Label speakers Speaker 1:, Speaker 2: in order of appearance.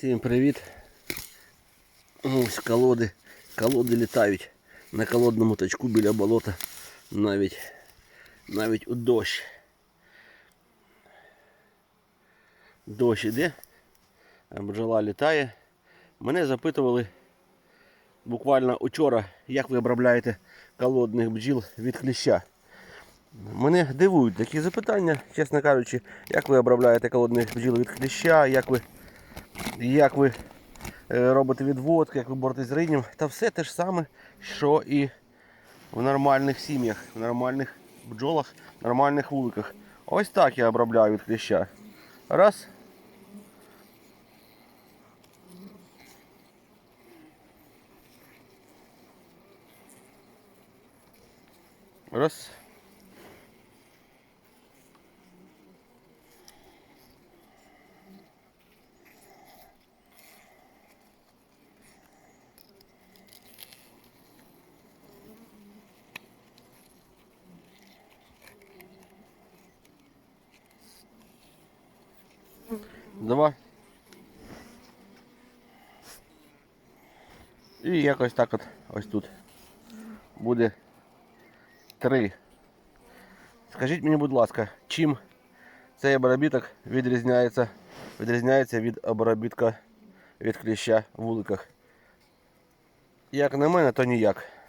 Speaker 1: Всім привіт. Ось колоди. Колоди літають на колодному точку біля болота. Навіть, навіть у дощ. Дощ іде, бджола літає. Мене запитували буквально учора, як ви обробляєте колодних бджіл від кліща. Мене дивують такі запитання, чесно кажучи, як ви обробляєте колодних бджіл від кліща, як ви як ви е, робите відводку, як ви боретесь з ринням, та все те ж саме, що і в нормальних сім'ях, в нормальних бджолах, в нормальних вуликах. Ось так я обробляю від кліща. Раз. Раз. Два. І якось так от ось тут буде три. Скажіть мені, будь ласка, чим цей обробіток відрізняється, відрізняється від обробітка від кліща в вуликах? Як на мене, то ніяк.